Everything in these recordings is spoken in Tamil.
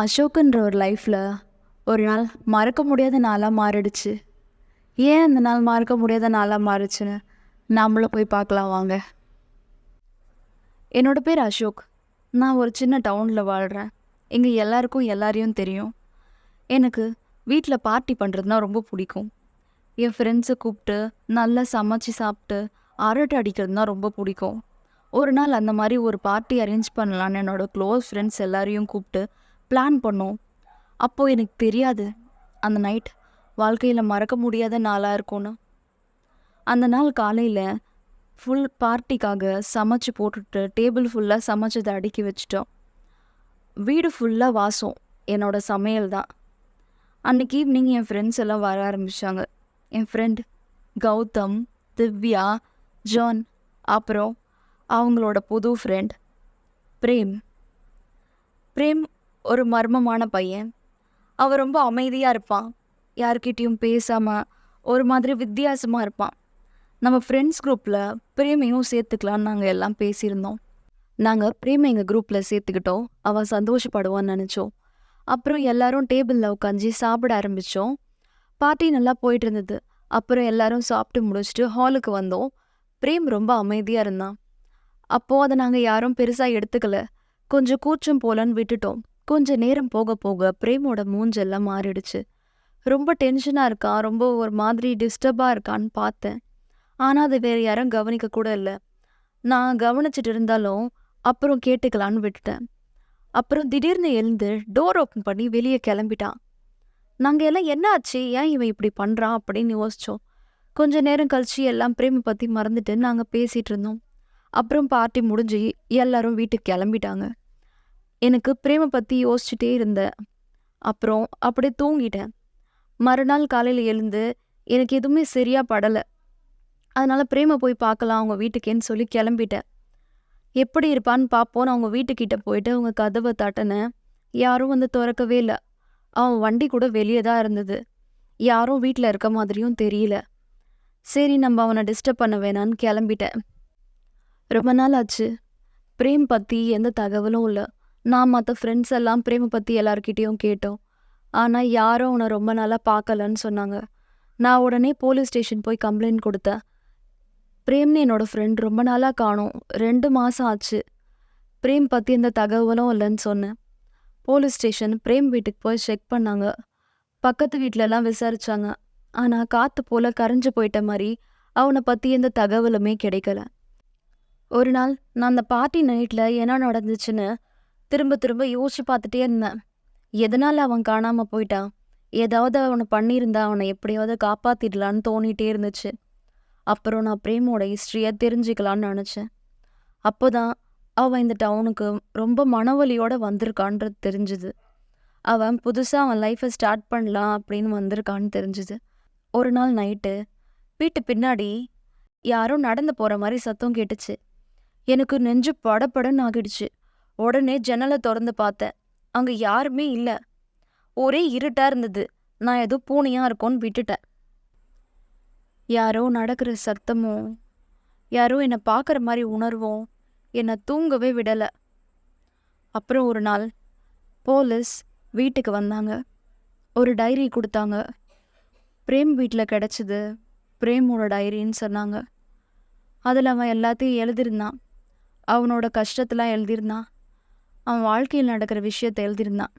அசோக்குன்ற ஒரு லைஃப்பில் ஒரு நாள் மறக்க முடியாத நாளாக மாறிடுச்சு. ஏன் அந்த நாள் மறக்க முடியாத நாளாக மாறிச்சுன்னு நம்மளும் போய் பார்க்கலாம் வாங்க. என்னோடய பேர் அசோக். நான் ஒரு சின்ன டவுனில் வாழ்கிறேன் இங்கே எல்லாருக்கும் எல்லாரையும் தெரியும். எனக்கு வீட்டில் பார்ட்டி பண்ணுறதுனா ரொம்ப பிடிக்கும். என் ஃப்ரெண்ட்ஸை கூப்பிட்டு நல்லா சமைச்சு சாப்பிட்டு அரட்டை அடிக்கிறதுனா ரொம்ப பிடிக்கும். ஒரு நாள் அந்த மாதிரி ஒரு பார்ட்டி அரேஞ்ச் பண்ணலான்னு என்னோடய க்ளோஸ் ஃப்ரெண்ட்ஸ் எல்லாரையும் கூப்பிட்டு பிளான் பண்ணோம். அப்போது எனக்கு தெரியாது. அந்த நைட் வாழ்க்கையில் மறக்க முடியாத நாளாக இருக்கும்னு. அந்த நாள் காலையில் ஃபுல் பார்ட்டிக்காக சமைச்சு போட்டுட்டு டேபிள் ஃபுல்லாக சமைச்சதை அடுக்கி வச்சிட்டோம். வீடு ஃபுல்லாக வாசம். என்னோட சமையல் தான். அன்றைக்கி ஈவினிங் என் ஃப்ரெண்ட்ஸ் எல்லாம் வர ஆரம்பித்தாங்க என் ஃப்ரெண்ட் கௌதம் திவ்யா ஜான் அப்புறம் அவங்களோட புது ஃப்ரெண்ட் பிரேம். பிரேம் ஒரு மர்மமான பையன். அவன் ரொம்ப அமைதியாக இருப்பான். யார்கிட்டேயும் பேசாமல் ஒரு மாதிரி வித்தியாசமாக இருப்பான். நம்ம ஃப்ரெண்ட்ஸ் குரூப்பில் பிரேமையும் சேர்த்துக்கலான்னு நாங்கள் எல்லாம் பேசியிருந்தோம். நாங்கள் பிரேமை எங்கள் குரூப்பில் சேர்த்துக்கிட்டோம். அவன் சந்தோஷப்படுவான்னு நினச்சோம். அப்புறம் எல்லாரும் டேபிளில் உட்காந்து சாப்பிட ஆரம்பித்தோம் பார்ட்டி நல்லா போயிட்டு இருந்தது. அப்புறம் எல்லாரும் சாப்பிட்டு முடிச்சுட்டு ஹாலுக்கு வந்தோம். பிரேம் ரொம்ப அமைதியாக இருந்தான். அப்போது அதை நாங்கள் யாரும் பெருசாக எடுத்துக்கல. கொஞ்சம் கூச்சம் போலன்னு விட்டுட்டோம். கொஞ்ச நேரம் போக போக பிரேமோட மூஞ்செல்லாம் மாறிடுச்சு. ரொம்ப டென்ஷனாக இருக்கான் ரொம்ப ஒரு மாதிரி டிஸ்டர்பாக இருக்கான்னு பார்த்தேன். ஆனால் அது வேறு யாரும் கவனிக்க கூட இல்லை. நான் கவனிச்சிட்டு இருந்தாலும் அப்புறம் கேட்டுக்கலான்னு விட்டுட்டேன். அப்புறம் திடீர்னு எழுந்து டோர் ஓப்பன் பண்ணி வெளியே கிளம்பிட்டான். நாங்கள் எல்லாம் என்ன ஆச்சு? ஏன் இவன் இப்படி பண்ணுறான் அப்படின்னு யோசித்தோம் கொஞ்ச நேரம் கழிச்சு எல்லாம் பிரேம பற்றி மறந்துட்டு நாங்கள் பேசிகிட்டு இருந்தோம். அப்புறம் பார்ட்டி முடிஞ்சு எல்லாரும் வீட்டுக்கு கிளம்பிட்டாங்க. எனக்கு பிரேமை பற்றி யோசிச்சுட்டே இருந்தேன். அப்புறம் அப்படியே தூங்கிட்டேன். மறுநாள் காலையில் எழுந்து எனக்கு எதுவுமே சரியாக படலை. அதனால் பிரேமை போய் பார்க்கலாம் அவங்க வீட்டுக்கேன்னு சொல்லி கிளம்பிட்டேன். எப்படி இருப்பான்னு பார்ப்போன்னு அவங்க வீட்டுக்கிட்ட போயிட்டு அவங்க கதவை தட்டினேன். யாரும் வந்து திறக்கவே இல்லை. அவன் வண்டி கூட வெளியே தான் இருந்தது. யாரும் வீட்டில் இருக்க மாதிரியும் தெரியல. சரி நம்ம அவனை டிஸ்டர்ப் பண்ண வேணான்னு கிளம்பிட்டேன். ரொம்ப நாள் ஆச்சு. பிரேம் பற்றி எந்த தகவலும் இல்லை. நான் மற்ற ஃப்ரெண்ட்ஸ் எல்லாம் பிரேமை பற்றி எல்லார்கிட்டேயும் கேட்டோம். ஆனால் யாரும் அவனை ரொம்ப நாளாக பார்க்கலன்னு சொன்னாங்க. நான் உடனே போலீஸ் ஸ்டேஷன் போய் கம்ப்ளைண்ட் கொடுத்தேன். பிரேம்னு என்னோட ஃப்ரெண்ட் ரொம்ப நாளாக காணோம். ரெண்டு மாதம் ஆச்சு. பிரேம் பற்றி எந்த தகவலும் இல்லைன்னு சொன்னேன். போலீஸ் ஸ்டேஷன் பிரேம் வீட்டுக்கு போய் செக் பண்ணாங்க. பக்கத்து வீட்டிலலாம் விசாரிச்சாங்க. ஆனால் காற்று போல் கரைஞ்சு போயிட்ட மாதிரி அவனை பற்றி எந்த தகவலுமே கிடைக்கல. ஒரு நாள் நான் அந்த பார்ட்டி நைட்டில் என்ன நடந்துச்சுன்னு திரும்ப திரும்ப யோசிச்சு பார்த்துட்டே இருந்தேன். எதனால் அவன் காணாமல் போயிட்டான் ஏதாவது அவனை பண்ணியிருந்தா அவனை எப்படியாவது காப்பாற்றிடலான்னு தோணிகிட்டே இருந்துச்சு. அப்புறம் நான் பிரேமோட ஹிஸ்ட்ரியை தெரிஞ்சுக்கலான்னு நினச்சேன். அப்போ தான் அவன் இந்த டவுனுக்கு ரொம்ப மனவலியோட வந்திருக்கான்றது தெரிஞ்சுது. அவன் புதுசாக அவன் லைஃப்பை ஸ்டார்ட் பண்ணலாம் அப்படின்னு வந்திருக்கான்னு தெரிஞ்சுது. ஒரு நாள் நைட்டு வீட்டு பின்னாடி யாரும் நடந்து போகிற மாதிரி சத்தம் கேட்டுச்சு. எனக்கு நெஞ்சு படபடன்னு ஆகிடுச்சு. உடனே ஜன்னலை திறந்து பார்த்தேன். அங்கே யாருமே இல்லை. ஒரே இருட்டாக இருந்தது. நான் ஏதோ பூனையாக இருக்கோன்னு விட்டுட்டேன். யாரோ நடக்கிற சத்தமும் யாரோ என்னை பார்க்குற மாதிரி உணர்வும் என்னை தூங்கவே விடலை. அப்புறம் ஒரு நாள் போலீஸ் வீட்டுக்கு வந்தாங்க. ஒரு டைரி கொடுத்தாங்க. பிரேம் வீட்டில் கிடச்சிது. பிரேமோட டைரின்னு சொன்னாங்க. அதில் அவன் எல்லாத்தையும் எழுதியிருந்தான். அவனோட கஷ்டத்தெலாம் எழுதியிருந்தான். அவன் வாழ்க்கையில் நடக்கிற விஷயத்தை எழுதியிருந்தான்.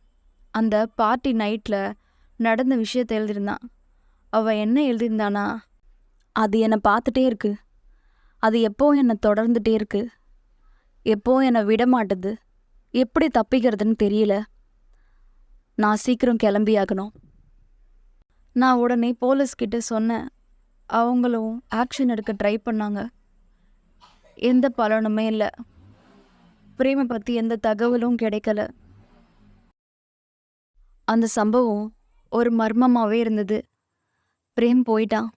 அந்த பார்ட்டி நைட்டில் நடந்த விஷயத்தை எழுதியிருந்தான். அவள் என்ன எழுதியிருந்தானா அது என்னை பார்த்துட்டே இருக்கு. அது எப்போ என்னை தொடர்ந்துட்டே இருக்கு. எப்போ என்னை விடமாட்டுது. எப்படி தப்பிக்கிறதுன்னு தெரியல. நான் சீக்கிரம் கிளம்பி ஆகணும். நான் உடனே போலீஸ்கிட்ட சொன்னேன். அவங்களும் ஆக்ஷன் எடுக்க ட்ரை பண்ணாங்க. எந்த பலனுமே இல்லை. பிரேமை பற்றி எந்த தகவலும் கிடைக்கல. அந்த சம்பவம் ஒரு மர்மமாகவே இருந்தது. பிரேம் போயிட்டான்.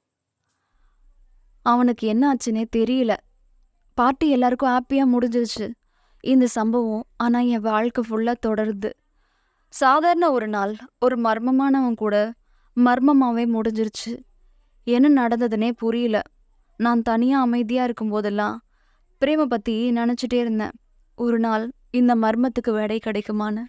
அவனுக்கு என்ன ஆச்சுன்னே தெரியல. பாட்டி எல்லாருக்கும் ஹாப்பியாக முடிஞ்சிருச்சு. இந்த சம்பவம் ஆனால் என் வாழ்க்கை ஃபுல்லாக தொடருது. சாதாரண ஒரு நாள் ஒரு மர்மமானவன் கூட மர்மமாகவே முடிஞ்சிருச்சு. என்ன நடந்ததுன்னே புரியல. நான் தனியாக அமைதியாக இருக்கும்போதெல்லாம் பிரேமை பற்றி நினச்சிட்டே இருந்தேன். ஒரு நாள் இந்த மர்மத்துக்கு விடை கிடைக்குமான்னு